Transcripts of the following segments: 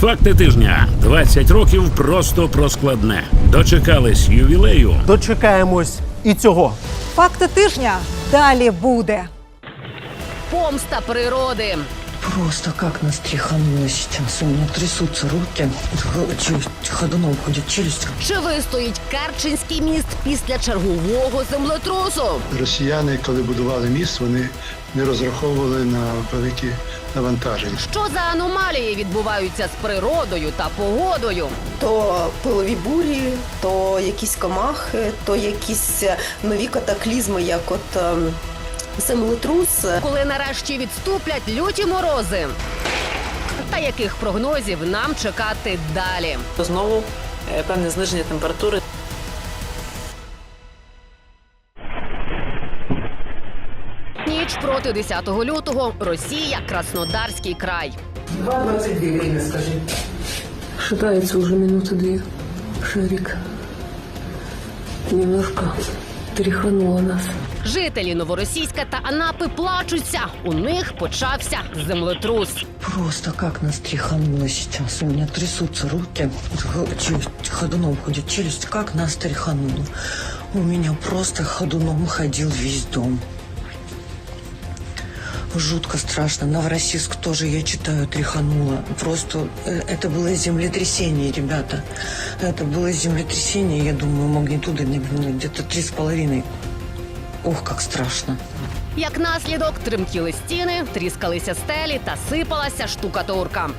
Факти тижня 20 років просто про складне. Дочекались ювілею. Дочекаємось і цього. Факти тижня далі буде. Помста природи. Просто как нас тряхануло сейчас. У меня трясутся руки. Челюсть, ходуном ходит челюсть. Чи вистоїть Керченський міст після чергового землетрусу? Росіяни, коли будували міст, вони не розраховували на великі навантаження. Що за аномалії відбуваються з природою та погодою? то пилові бурі, то якісь комахи, то якісь е, нові катаклізми, як от ем, землетрус. Коли нарешті відступлять люті морози? Та яких прогнозів нам чекати далі? Знову е, певне зниження температури. Проти 10 лютого. Росія, Краснодарський край. 2.22 время, скажи. Шатается уже минуты две. Шарик. Немножко тряхануло нас. Жителі Новоросійська та Анапи плачуться. У них почався землетрус. Просто как нас тряхануло сейчас. У меня трясутся руки. Челюсть, ходуном ходит челюсть. Как нас тряхануло. У меня просто ходуном ходил весь дом Жутко страшно. Новороссийск тоже, я читаю, тряхануло. Просто э, это было землетрясение, ребята. Это было землетрясение, я думаю, магнитудой наверное, где-то три с половиной. Ох, как страшно. Як наслідок тремтіли стіни, тріскалися стелі та сипалася штукатурка.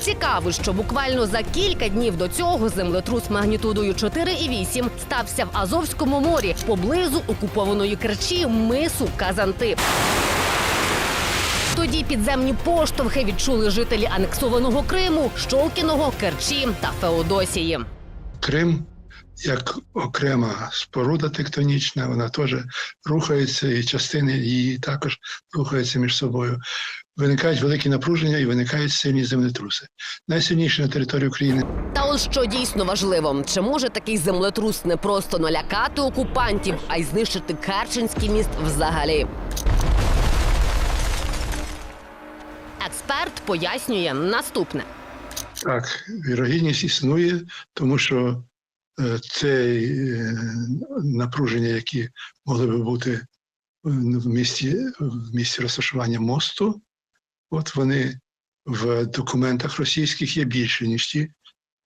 Цікаво, що буквально за кілька днів до цього землетрус магнітудою 4,8 стався в Азовському морі поблизу окупованої Керчі мису Казантип. Тоді підземні поштовхи відчули жителі анексованого Криму, Щолкіного, Керчі та Феодосії. Крим, як окрема споруда тектонічна, вона теж рухається, і частини її також рухаються між собою. Виникають великі напруження і виникають сильні землетруси. Найсильніші на території України Та ось що дійсно важливо, чи може такий землетрус не просто налякати окупантів, а й знищити Керченський міст взагалі? Експерт пояснює наступне. Так, вірогідність існує, тому що е, це е, напруження, які могли би бути е, в місті, в місті розташування мосту, от вони в документах російських є більше, ніж ті,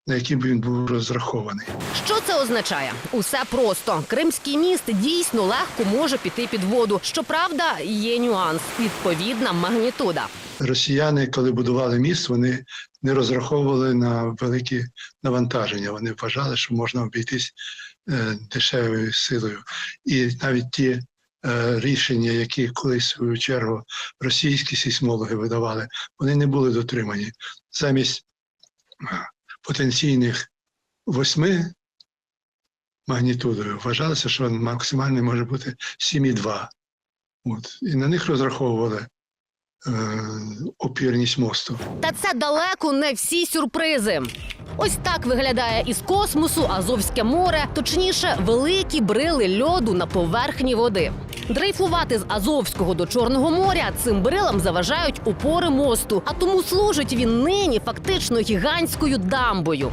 на які б він був розрахований. Що це означає? Усе просто Кримський міст дійсно легко може піти під воду. Щоправда, є нюанс відповідна магнітуда. Росіяни, коли будували міст, вони не розраховували на великі навантаження. Вони вважали, що можна обійтись е, дешевою силою. І навіть ті е, рішення, які колись в свою чергу російські сейсмологи видавали, вони не були дотримані. Замість е, потенційних восьми магнітудою вважалося, що максимальний може бути 7,2. От. І на них розраховували опірність мосту. Та це далеко не всі сюрпризи. Ось так виглядає із космосу Азовське море, точніше, великі брили льоду на поверхні води. Дрейфувати з Азовського до Чорного моря цим брилам заважають опори мосту, а тому служить він нині фактично гігантською дамбою.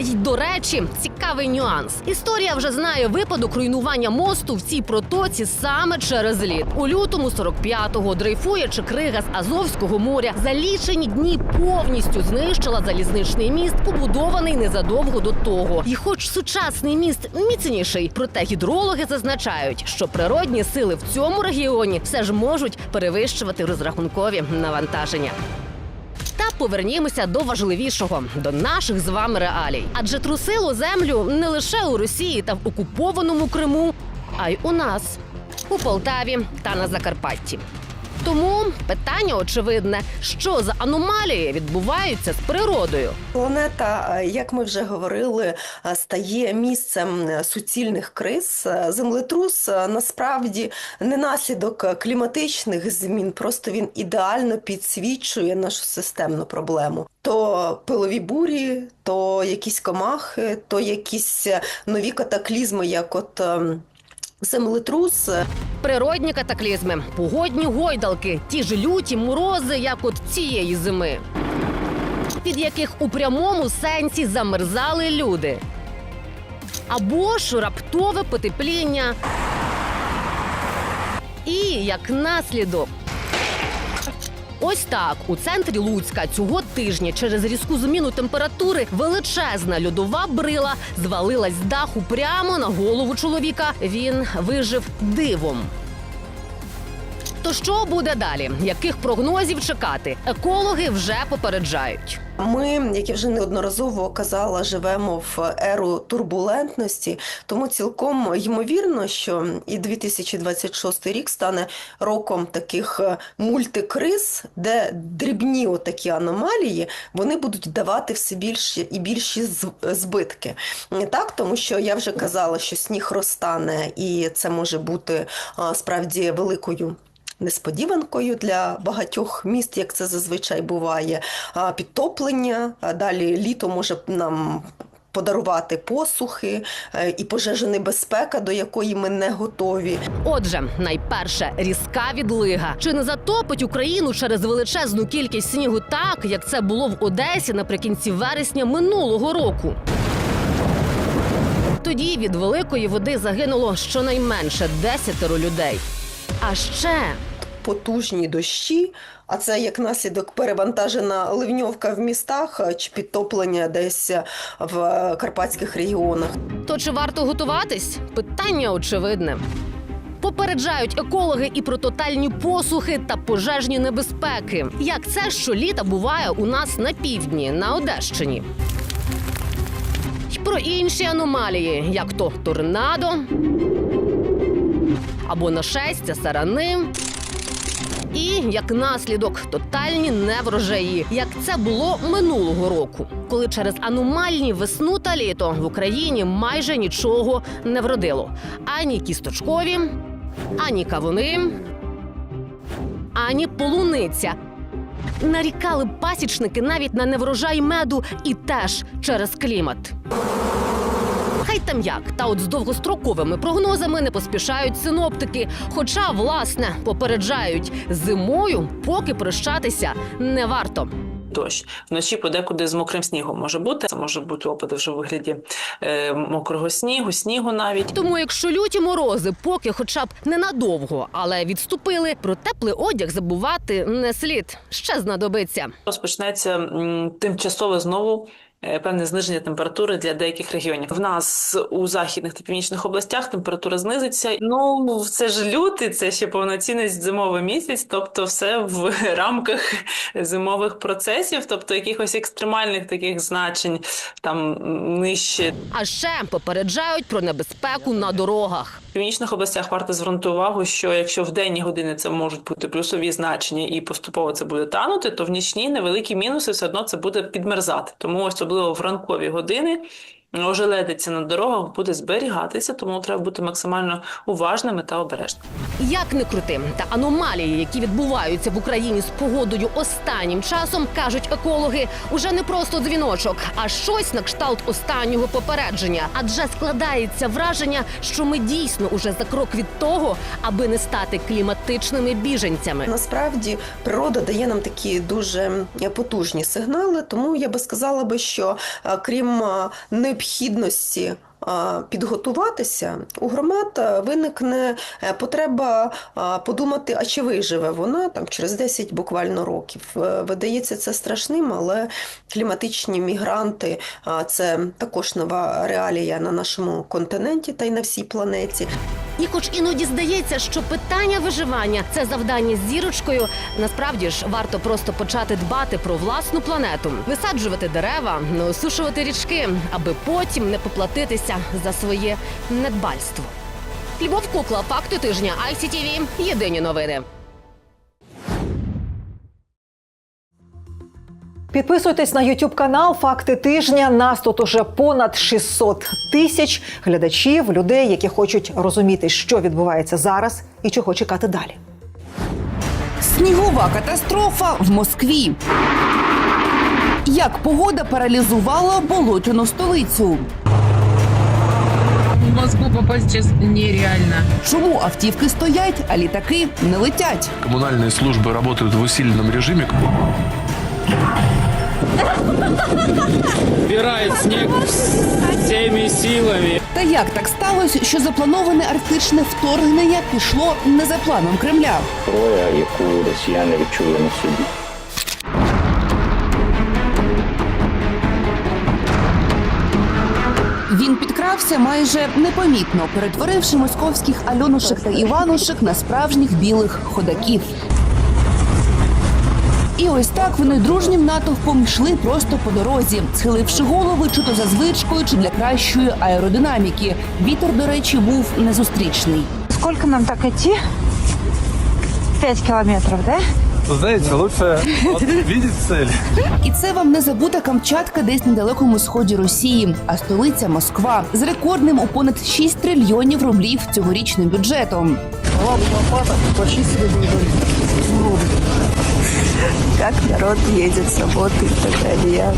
Й, до речі, цікавий нюанс. Історія вже знає випадок руйнування мосту в цій протоці саме через лід. У лютому 45-го дрейфуючи крига з Азовського моря за лічені дні повністю знищила залізничний міст, побудований незадовго до того. І, хоч сучасний міст міцніший, проте гідрологи зазначають, що природні сили в цьому регіоні все ж можуть перевищувати розрахункові навантаження. Та повернімося до важливішого до наших з вами реалій. Адже трусило землю не лише у Росії та в окупованому Криму, а й у нас у Полтаві та на Закарпатті. Тому питання очевидне: що за аномалії відбуваються з природою? Планета, е, як ми вже говорили, е, стає місцем е, суцільних криз. Землетрус насправді не наслідок кліматичних змін, просто він ідеально підсвічує нашу системну проблему. То пилові бурі, то якісь комахи, то якісь нові катаклізми, як от ем, землетрус. Природні катаклізми, погодні гойдалки, ті ж люті морози, як от цієї зими. від яких у прямому сенсі замерзали люди. Або ж раптове потепління. І як наслідок. Ось так у центрі Луцька цього тижня через різку зміну температури величезна льодова брила звалилась з даху прямо на голову чоловіка. Він вижив дивом. То що буде далі? Яких прогнозів чекати? Екологи вже попереджають. Ми, як я вже неодноразово казала, живемо в еру турбулентності, тому цілком ймовірно, що і 2026 рік стане роком таких е, мультикриз, де дрібні отакі аномалії вони будуть давати все більші і більші збитки. Так, тому що я вже казала, що сніг розтане, і це може бути справді великою несподіванкою для багатьох міст, як це зазвичай буває. Підтоплення, далі літо може нам. Подарувати посухи е, і пожежа небезпека, до якої ми не готові. Отже, найперше різка відлига. Чи не затопить Україну через величезну кількість снігу так, як це було в Одесі наприкінці вересня минулого року? Тоді від великої води загинуло щонайменше десятеро людей. А ще Потужні дощі, а це як наслідок перевантажена ливньовка в містах чи підтоплення десь в карпатських регіонах. То чи варто готуватись? Питання очевидне. Попереджають екологи і про тотальні посухи та пожежні небезпеки. Як це щоліта буває у нас на півдні, на Одещині. Й про інші аномалії, як то торнадо або нашестя сарани. І як наслідок тотальні неврожаї, як це було минулого року, коли через аномальні весну та літо в Україні майже нічого не вродило: ані кісточкові, ані кавуни, ані полуниця. Нарікали пасічники навіть на неврожай меду і теж через клімат. Хай там як, та от з довгостроковими прогнозами не поспішають синоптики. Хоча, власне, попереджають зимою, поки прощатися не варто. Дощ вночі подекуди з мокрим снігом може бути. Це може бути опади вже у вигляді е, мокрого снігу, снігу навіть. Тому, якщо люті морози, поки хоча б ненадовго, але відступили, про теплий одяг забувати не слід. Ще знадобиться. Розпочнеться м, тимчасове знову. Е, Певне зниження температури для деяких регіонів. В нас у західних та північних областях температура знизиться. Ну це ж лютий, це ще повноцінний зимовий місяць, тобто все в рамках зимових процесів, тобто якихось екстремальних таких значень там нижче А ще попереджають про небезпеку на дорогах. В північних областях варто звернути увагу, що якщо в денні години це можуть бути плюсові значення і поступово це буде танути, то в нічні невеликі мінуси все одно це буде підмерзати. Тому особливо в ранкові години ожеледиця на дорогах буде зберігатися, тому треба бути максимально уважними та обережними. Як не крути, та аномалії, які відбуваються в Україні з погодою останнім часом, кажуть екологи, уже не просто дзвіночок, а щось на кшталт останнього попередження. Адже складається враження, що ми дійсно уже за крок від того, аби не стати кліматичними біженцями. Насправді природа дає нам такі дуже потужні сигнали, тому я би сказала би, що е, крім е, необхідності. Підготуватися у громад е, виникне е, потреба подумати, а чи виживе вона там через 10 буквально років. Е, Видається це страшним, але кліматичні мігранти це також нова реалія на нашому континенті та й на всій планеті. І, хоч іноді здається, що питання виживання це завдання з зірочкою, насправді ж варто просто почати дбати про власну планету, висаджувати дерева, не осушувати річки, аби потім не поплатитися за своє недбальство. Любов Кукла, факти тижня ICTV. Єдині новини. Підписуйтесь на YouTube канал Факти тижня. Нас тут уже понад 600 тисяч глядачів, людей, які хочуть розуміти, що відбувається зараз і чого чекати далі. Снігова катастрофа в Москві. Як погода паралізувала болотяну столицю? В Москву попасть сейчас нереально. Чому автівки стоять, а літаки не летять? Коммунальные службы работают в усиленном режиме. Убирает снег всеми силами. Та як так сталося, що заплановане арктичне вторгнення пішло не за планом Кремля? зброя, яку росіяни відчули на собі. Він підкрався майже непомітно, перетворивши московських альонушек та іванушек на справжніх білих ходаків. І ось так вони дружнім натовпом йшли просто по дорозі, схиливши голови чи то за звичкою, чи для кращої аеродинаміки. Вітер, до речі, був незустрічний. Сколько нам так идти? Пять километров, да? Знаєте, лучше видеть цель. І це вам не забута Камчатка десь на далекому сході Росії, а столиця Москва з рекордним у понад 6 трильйонів рублів цьогорічним бюджетом. Как народ едет с работы и так далее.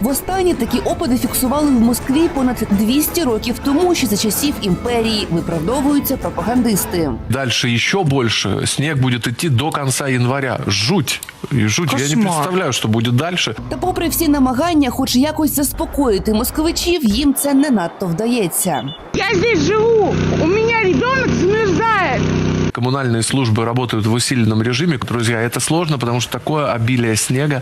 Востаннє такі опади фіксували в Москві понад 200 років тому, ще за часів імперії виправдовуються пропагандисти. Дальше еще больше. Снег будет идти до конца января. Жуть. Жуть. Я не представляю, что будет дальше. Та, попри всі намагання, хоч якось заспокоїти москвичів, їм це не надто вдається. Я здесь живу! У меня ребенок замерзает! Коммунальные службы работают в усиленном режиме. Друзья, это сложно, потому что такое обилие снега,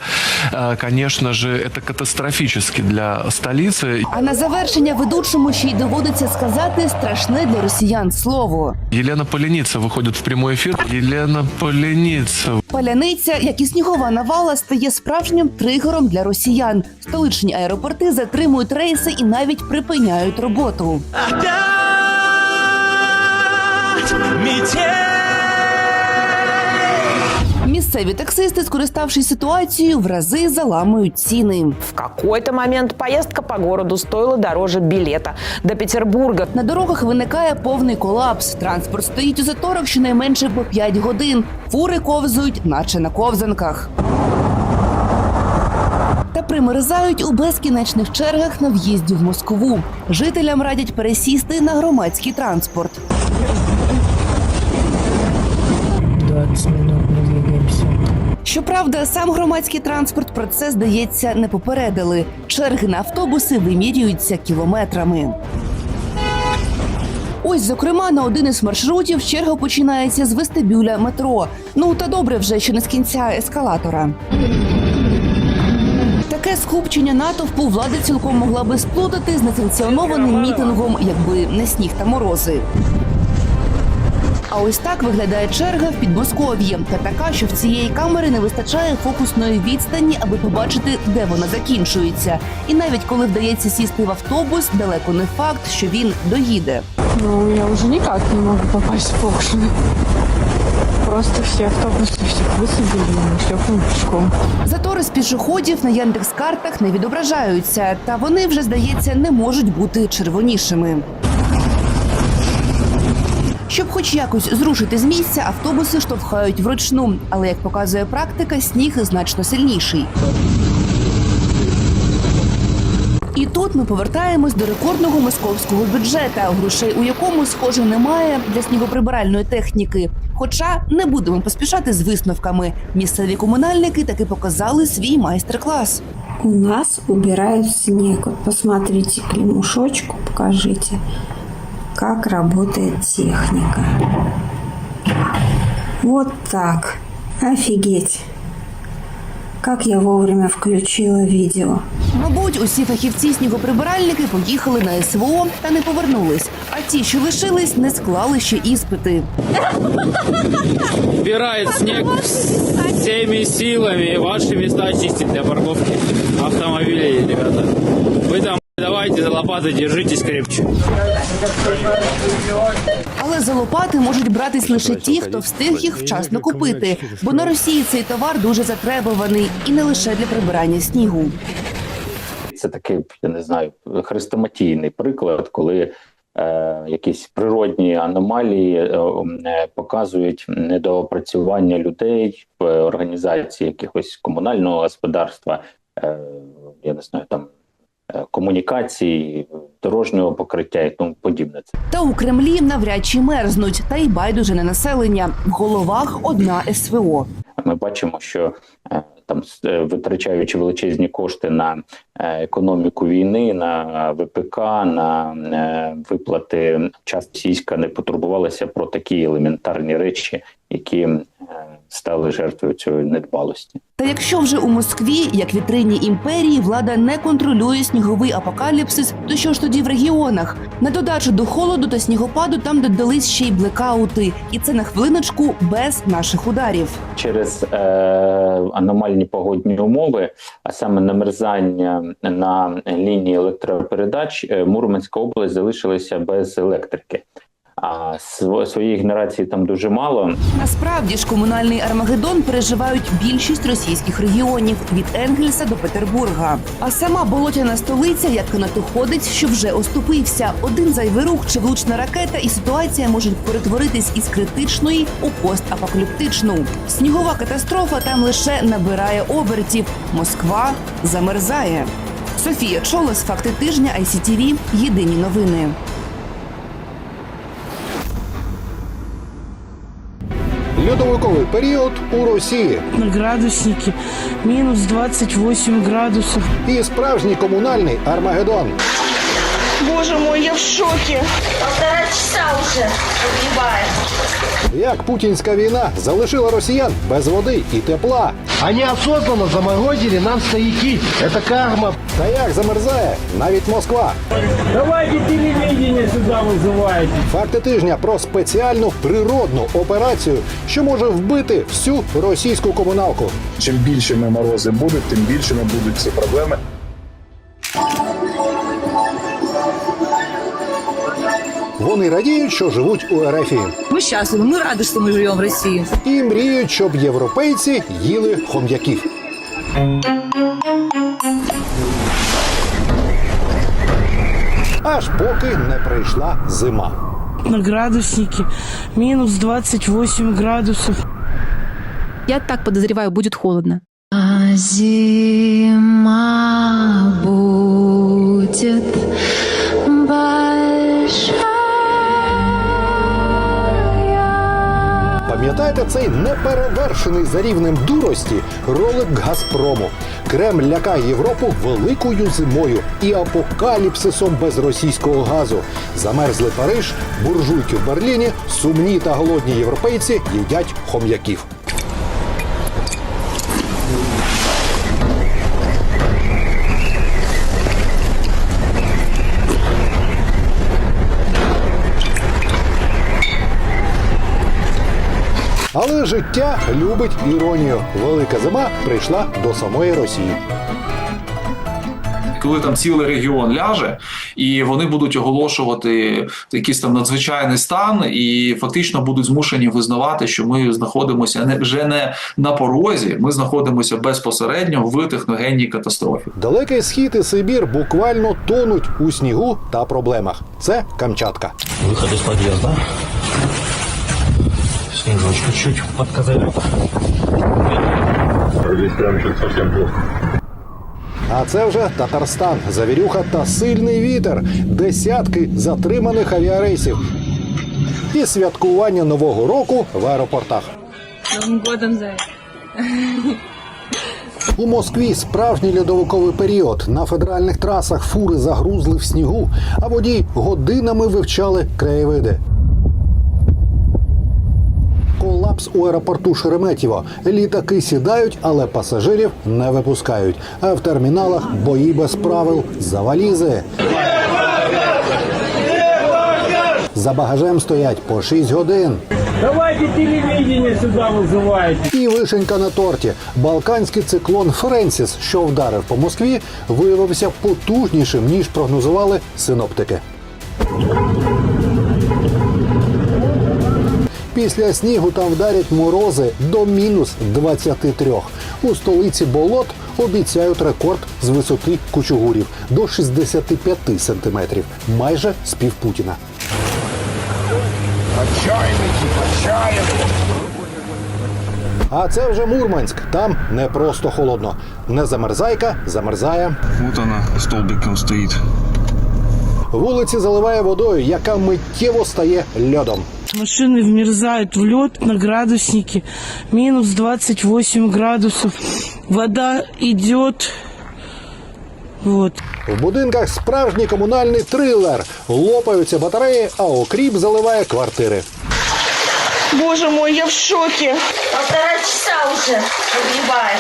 э, конечно же, это катастрофически для столицы. А на завершення ведучому ще й доводиться сказати страшне для росіян слово. Елена Поляница выходит в прямой эфир. Елена Поляница. Паляниця, як і снігова навала, стає справжнім тригером для росіян. Столичні аеропорти затримують рейси і навіть припиняють роботу. Місцеві таксисти, скориставшись ситуацією, в рази заламують ціни. В какой-то момент поездка по городу стоила дороже билета до Петербурга. На дорогах виникає повний колапс. Транспорт стоїть у заторах щонайменше по 5 годин. Фури ковзують, наче на ковзанках. Та примерзають у безкінечних чергах на в'їзді в Москву. Жителям радять пересісти на громадський транспорт. 20 минут мы двигаемся. Щоправда, сам громадський транспорт про це, здається, не попередили. Черги на автобуси вимірюються кілометрами. Ось, зокрема, на один із маршрутів черга починається з вестибюля метро. Ну та добре вже, що не з кінця ескалатора. Таке скупчення натовпу влада цілком могла би сплутати з несанкціонованим мітингом, якби не сніг та морози. А ось так виглядає черга в Підмосков'ї. Та така, що в цієї камери не вистачає фокусної відстані, аби побачити, де вона закінчується. І навіть коли вдається сісти в автобус, далеко не факт, що він доїде. Ну, я уже никак не могу попасть в Фокшин. Просто все автобусы всех высадили, и мы шлепаем пешком. Затори з пішоходів на Яндекс-картах не відображаються, та вони вже здається не можуть бути червонішими. Щоб хоч якось зрушити з місця, автобуси штовхають вручну, але як показує практика, сніг значно сильніший. І тут ми повертаємось до рекордного московського бюджета, грошей у якому, схоже, немає для снігоприбиральної техніки. Хоча не будемо поспішати з висновками. Місцеві комунальники таки показали свій майстер-клас. У нас убирают снег. Вот посмотрите клемушочку, покажите, как работает техника. Вот так. Офигеть. Как я вовремя включила видео. Мабуть, усі фахівці снігоприбиральники поїхали на СВО та не повернулись. А ті, що лишились, не склали ще іспити. Убирает снег всеми силами. Ваши места чистить для парковки автомобилей, ребята. Вы там давайте за лопаты держитесь крепче. Але за лопати можуть братись лише ті, хто встиг їх вчасно купити. Бо на Росії цей товар дуже затребуваний і не лише для прибирання снігу. Це такий, я не знаю, хрестоматійний приклад, коли е, якісь природні аномалії е, е, показують недоопрацювання людей в організації якихось комунального господарства, е, я не знаю, там е, комунікації, дорожнього покриття і тому подібне. Та у Кремлі навряд чи мерзнуть, та й байдуже не населення. В головах одна СВО. Ми бачимо, що е, там е, витрачаючи величезні кошти на економіку війни, на ВПК, на е, виплати, час російська не потурбувалася про такі елементарні речі, які е, стали жертвою цієї недбалості. Та якщо вже у Москві, як вітрині імперії, влада не контролює сніговий апокаліпсис, то що ж тоді в регіонах? На додачу до холоду та снігопаду там додались ще й блекаути, і це на хвилиночку без наших ударів. через е, аномальні погодні умови, а саме намерзання на лінії електропередач, е, Мурманська область залишилася без електрики. Своєї генерації там дуже мало. Насправді ж комунальний Армагеддон переживають більшість російських регіонів від Енгельса до Петербурга. А сама болотяна столиця як канатоходець, що вже оступився. Один зайвий рух чи влучна ракета, і ситуація може перетворитись із критичної у постапокаліптичну. Снігова катастрофа там лише набирає обертів. Москва замерзає. Софія Чолос, факти тижня, ICTV, Єдині новини. Льодовиковий період у Росії Градусники мінус 28 градусов. і справжній комунальний Армагеддон. Боже мой, я в шоке Полтора часа вже погибає. Як путінська війна залишила росіян без води і тепла. Они осознанно заморозили нам стояки. Это карма. Та як замерзає навіть Москва. Давайте телевидение сюда вызывайте. Факти тижня про спеціальну природну операцію, що може вбити всю російську комуналку. Чим більшими морози будуть, тим більшими будуть ці проблеми. Вони радіють, що живуть у Ерефії. Ми щасливі, ми раді, що ми живемо в Росії. і мріють, щоб європейці їли хом'яків. Аж поки не прийшла зима. На градусники минус 28 градусов. Я так подозреваю, будет холодно. Зима будет Пам'ятаєте цей неперевершений за рівнем дурості ролик Газпрому? Кремль лякає Європу великою зимою і апокаліпсисом без російського газу. Замерзли Париж, буржуйки в Берліні, сумні та голодні європейці їдять хом'яків. Але життя любить іронію. Велика зима прийшла до самої Росії. Коли там цілий регіон ляже, і вони будуть оголошувати якийсь там надзвичайний стан, і фактично будуть змушені визнавати, що ми знаходимося не вже не на порозі, ми знаходимося безпосередньо в техногенній катастрофі. Далекий схід і Сибір буквально тонуть у снігу та проблемах. Це Камчатка. Выход из подъезда. Снежочка чуть подкозырял. Здесь прям что-то совсем плохо. А це вже Татарстан, завірюха та сильний вітер, десятки затриманих авіарейсів і святкування нового року в аеропортах. Новым годом, за У Москві справжній льодовиковий період. На федеральних трасах фури загрузли в снігу, а водії годинами вивчали краєвиди. Колапс у аеропорту Шереметьєво. Літаки сідають, але пасажирів не випускають. А в терміналах бої без правил за валізи. За багажем стоять по 6 годин. Давайте телевидение сюда вызывайте. І вишенька на торті. Балканський циклон Френсіс, що вдарив по Москві, виявився потужнішим ніж прогнозували синоптики. Після снігу там вдарять морози до мінус 23. У столиці болот обіцяють рекорд з висоти кучугурів до 65 сантиметрів, майже з пів Путіна. А це вже Мурманськ. Там не просто холодно. Не замерзайка, замерзає. Вот она столбиком стоит. Вулиці заливає водою, яка миттєво стає льодом. Машины вмерзают в лед на градуснике. Минус 28 градусов. Вода идет. Вот. В будинках справжній комунальний трилер. Лопаються батареї, а окріп заливає квартири. Боже мой, я в шоке. Полтора часа уже погибаем.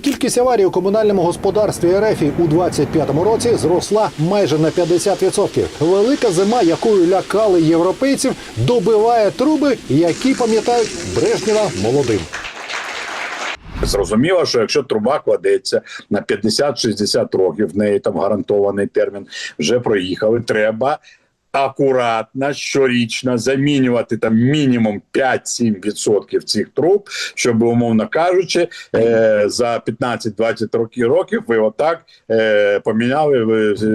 Кількість аварій у комунальному господарстві РФ у 25-му році зросла майже на 50%. Велика зима, якою лякали європейців, добиває труби, які пам'ятають Брежнєва молодим. Зрозуміло, що якщо труба кладеться на 50-60 років, в неї там гарантований термін вже проїхали. Треба акуратно щорічно замінювати там мінімум 5-7% цих труб, щоб, умовно кажучи, е, за 15-20 років років ви отак е, поміняли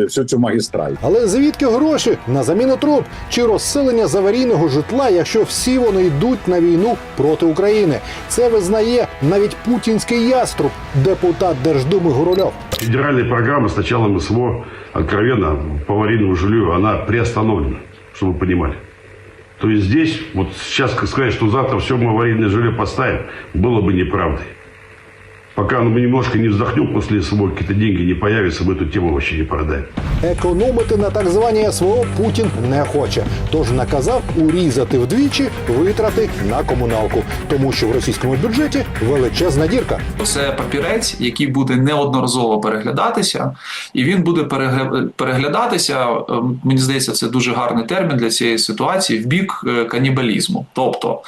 всю цю магістраль. Але звідки гроші на заміну труб чи розселення з аварійного житла, якщо всі вони йдуть на війну проти України? Це визнає навіть путінський яструб, депутат Держдуми Гурульов. Федеральная программа с началом СВО, откровенно, по аварийному жилью, она приостановлена, чтобы вы понимали. То есть здесь, вот сейчас сказать, что завтра все мы аварийное жилье поставим, было бы неправдой. Пока мы немножко не вздохнем после СВО, какие-то деньги не появятся, мы эту тему вообще не продаем. Економити на так званій СВО Путін не хоче, тож наказав урізати вдвічі витрати на комуналку, тому що в російському бюджеті величезна дірка. Це папірець, який буде неодноразово переглядатися, і він буде перегля- переглядатися. е, Мені здається, це дуже гарний термін для цієї ситуації в бік е, канібалізму. Тобто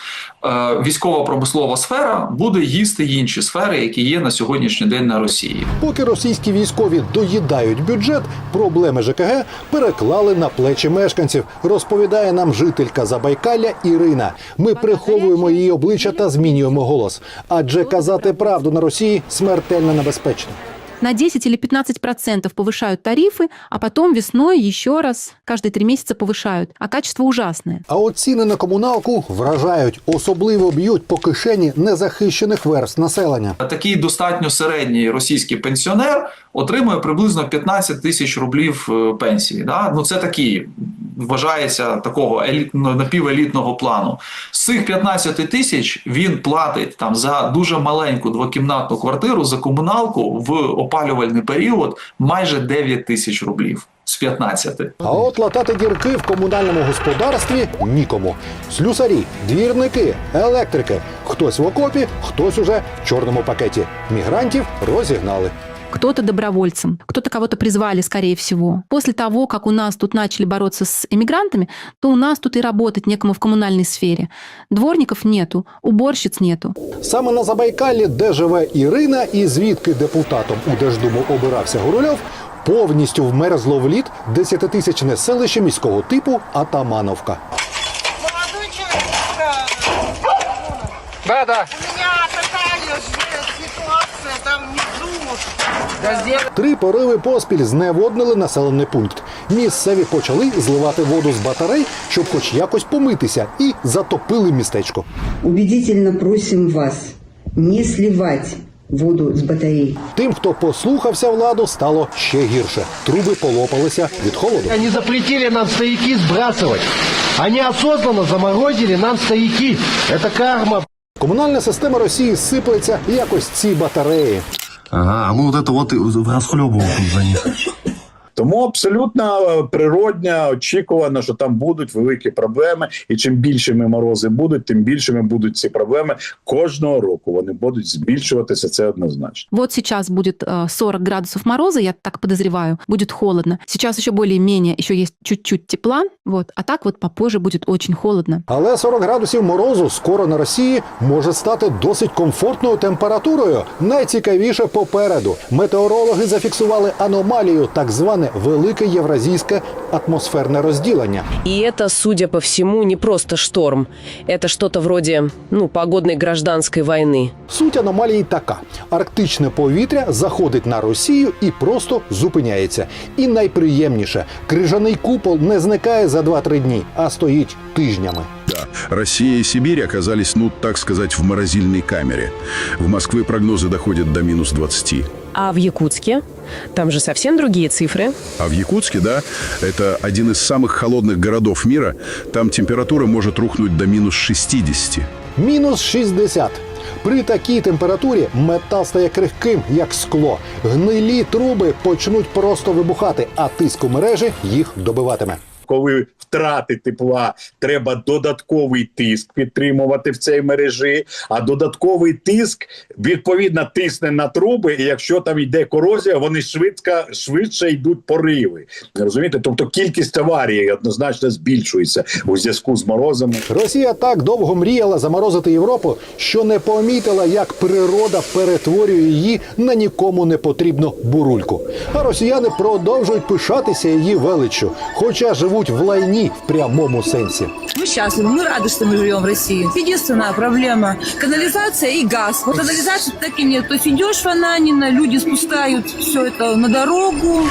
е, військово-промислова сфера буде їсти інші сфери, які є на сьогоднішній день на Росії. Поки російські військові доїдають бюджет, проблеми ЖКГ переклали на плечі мешканців. Розповідає нам жителька Забайкалля Ірина. Ми приховуємо її обличчя та змінюємо голос. Адже казати правду на Росії смертельно небезпечно на 10 или 15 процентов повышают тарифы, а потом весной еще раз каждые три месяца повышают. А качество ужасное. А от ціни на комуналку вражають, особливо б'ють по кишені незахищених верст населення. Такий достатньо середній російський пенсіонер отримує приблизно 15 тисяч рублів е, пенсії. Да? Ну це такий вважається такого елітно напівелітного плану. З цих 15 тисяч він платить там за дуже маленьку двокімнатну квартиру за комуналку в опалювальний період майже 9 тисяч рублів з 15. А от латати дірки в комунальному господарстві нікому. Слюсарі, двірники, електрики. Хтось в окопі, хтось уже в чорному пакеті. Мігрантів розігнали. Кто-то добровольцем, кто-то кого-то призвали, скорее всего. После того, как у нас тут начали бороться с эмигрантами, то у нас тут и работать некому в коммунальной сфере. Дворников нету, уборщиц нету. Саме на Забайкалі, де живе Ірина, і звідки депутатом у Держдуму обирався Гурульов, повністю вмерзло в лід десятитисячне селище міського типу Атамановка. Да, да. У меня такая же ситуация там внизу. Три пориви поспіль зневоднили населений пункт. Місцеві почали зливати воду з батарей, щоб хоч якось помитися, і затопили містечко. Убедительно просим вас не сливать воду с батарей. Тим, хто послухався владу, стало ще гірше. Труби полопалися від холоду. Они запретили нам стояки сбрасывать. Они осознанно заморозили нам стояки. Это карма. Комунальна система Росії сиплеться якось ці батареї. Ага, а мы вот это вот и расхлебываем тут за них. Тому абсолютно е, природня, очікувано, що там будуть великі проблеми, і чим більшими морози будуть, тим більшими будуть ці проблеми кожного року. Вони будуть збільшуватися. Це однозначно. Вот сейчас будет э, 40 градусов мороза, я так подозреваю, будет холодно. Сейчас еще более-менее, еще есть чуть-чуть тепла, вот, а так вот попозже будет очень холодно. Але 40 градусів морозу скоро на Росії може стати досить комфортною температурою. Найцікавіше попереду. Метеорологи зафіксували аномалію, так зване велике євразійське атмосферне розділення. И это, судя по всему, не просто шторм. Это что-то вроде, ну, погодной гражданской войны. Суть аномалії така: арктичне повітря заходить на Росію і просто зупиняється. І найприємніше, крижаний купол не зникає за 2-3 дні, а стоїть тижнями. Да, Россия и Сибирь оказались, ну, так сказать, в морозильной камере. В Москве прогнозы доходят до минус 20. А в Якутске? Там же совсем другие цифры. А в Якутске, да, это один из самых холодных городов мира. Там температура может рухнуть до минус 60. Мінус 60. При такій температурі метал стає крихким, як скло. Гнилі труби почнуть просто вибухати, а тиск у мережі їх добиватиме. Коли втрати тепла, треба додатковий тиск підтримувати в цій мережі. А додатковий тиск відповідно тисне на труби. І якщо там йде корозія, вони швидко швидше йдуть пориви. Розумієте? Тобто кількість аварій однозначно збільшується у зв'язку з морозами. Росія так довго мріяла заморозити Європу, що не помітила, як природа перетворює її на нікому не потрібну бурульку. А росіяни продовжують пишатися її величчю, хоча живуть в лайні в прямому сенсі. Мы счастливы, мы рады, что мы живем в России. Единственная проблема – канализация и газ. Вот канализации так и нет. То есть идешь в Ананина, люди спускают все это на дорогу.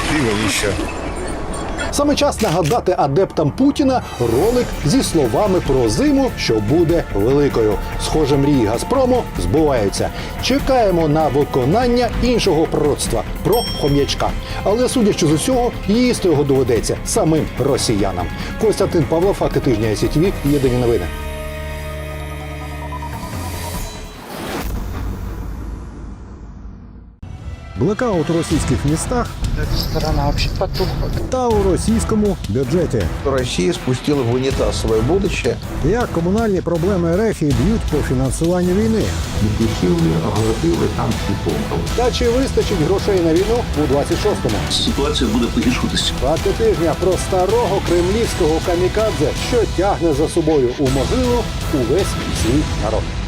Саме час нагадати адептам Путіна ролик зі словами про зиму, що буде великою. Схоже, мрії Газпрому збуваються. Чекаємо на виконання іншого пророцтва про хом'ячка. Але судячи з усього, їсти його доведеться самим росіянам. Костянтин Павлов, факти тижня СІТВ, єдині новини. Блекаут у російських містах та у російському бюджеті. Россия спустила в унитаз свое будущее. Як комунальні проблеми РФ б'ють по фінансуванню війни? Та чи вистачить грошей на війну у 26-му? Ситуація буде погіршуватися. Факти тижня про старого кремлівського камікадзе, що тягне за собою у могилу увесь свій народ.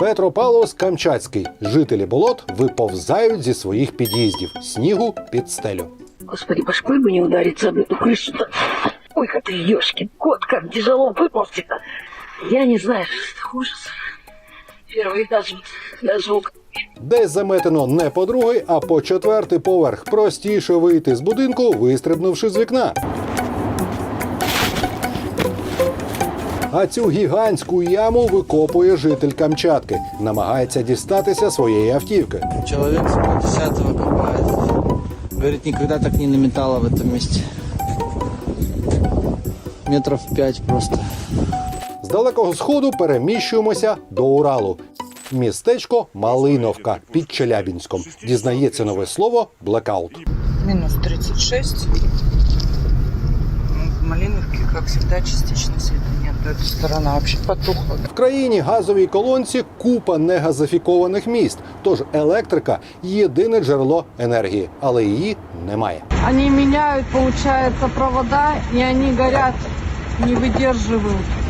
Петропавловськ Камчатський. Жителі болот виповзають зі своїх під'їздів. Снігу під стелю. Господи, башкой бы не удариться об эту крышу-то. Ой, ты ешкин кот, как тяжело выползти-то. Я не знаю, что ужас. Первый этаж даже окна Десь заметено не по другий, а по четвертий поверх. Простіше вийти з будинку, вистрибнувши з вікна. А цю гігантську яму викопує житель Камчатки. Намагається дістатися своєї автівки. Человек с 50-го копает. Говорит, никогда так не наметало в этом месте. Метров пять просто. З далекого сходу переміщуємося до Уралу. Містечко Малиновка під Челябінськом. Дізнається нове слово блекаут. Минус 36. В Малиновке, как всегда, частично света нет. Эта сторона вообще потухла. В країні газовій колонці купа негазифікованих міст. Тож електрика єдине джерело енергії, але її немає. Вони міняють, виходить, провода, і вони горять, не выдерживают.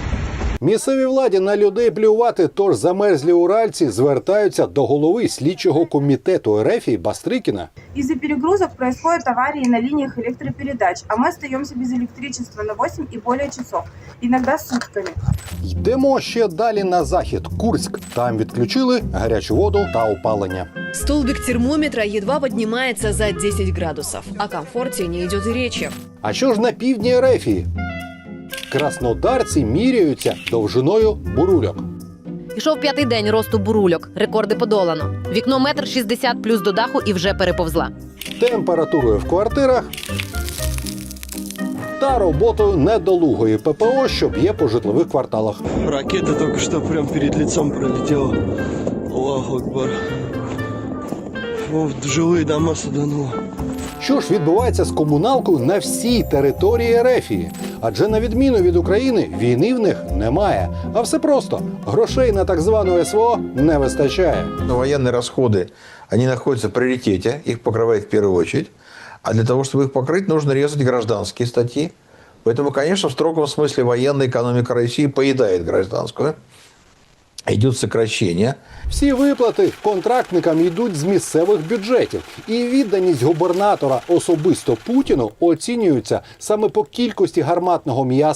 Місцевій владі на людей плювати, тож замерзлі уральці звертаються до голови слідчого комітету РФ Бастрикіна. Из-за перегрузок происходят аварии на линиях электропередач, а мы остаемся без электричества на 8 и более часов, иногда сутками. Йдемо ще далі на захід. Курськ. Там відключили гарячу воду та опалення. Столбик термометра едва поднимается за 10 градусов. О комфорте не идет и речи. А що ж на півдні Ерефії? Краснодарці міряються довжиною бурульок. Ішов п'ятий день росту бурульок. Рекорди подолано. Вікно метр шістдесят плюс до даху і вже переповзла. температурою в квартирах та роботою недолугої ППО, що б'є по житлових кварталах. Ракета только что прям перед лицом пролетела. Аллаху Акбар. Жилые дома садануло. Що ж відбувається з комуналкою на всій території Ерефії? Адже на відміну від України війни в них немає. А все просто грошей на так звану СВО не вистачає. Но военные расходы, они находятся в приоритете, их покрывает в первую очередь. А для того, чтобы их покрыть, нужно резать гражданские статьи. Поэтому, конечно, в строгом смысле военная экономика России поедает гражданскую. Идет сокращення. Всі виплати контрактникам йдуть з місцевих бюджетів, і відданість губернатора особисто Путіну оцінюється саме по кількості гарматного м'яса.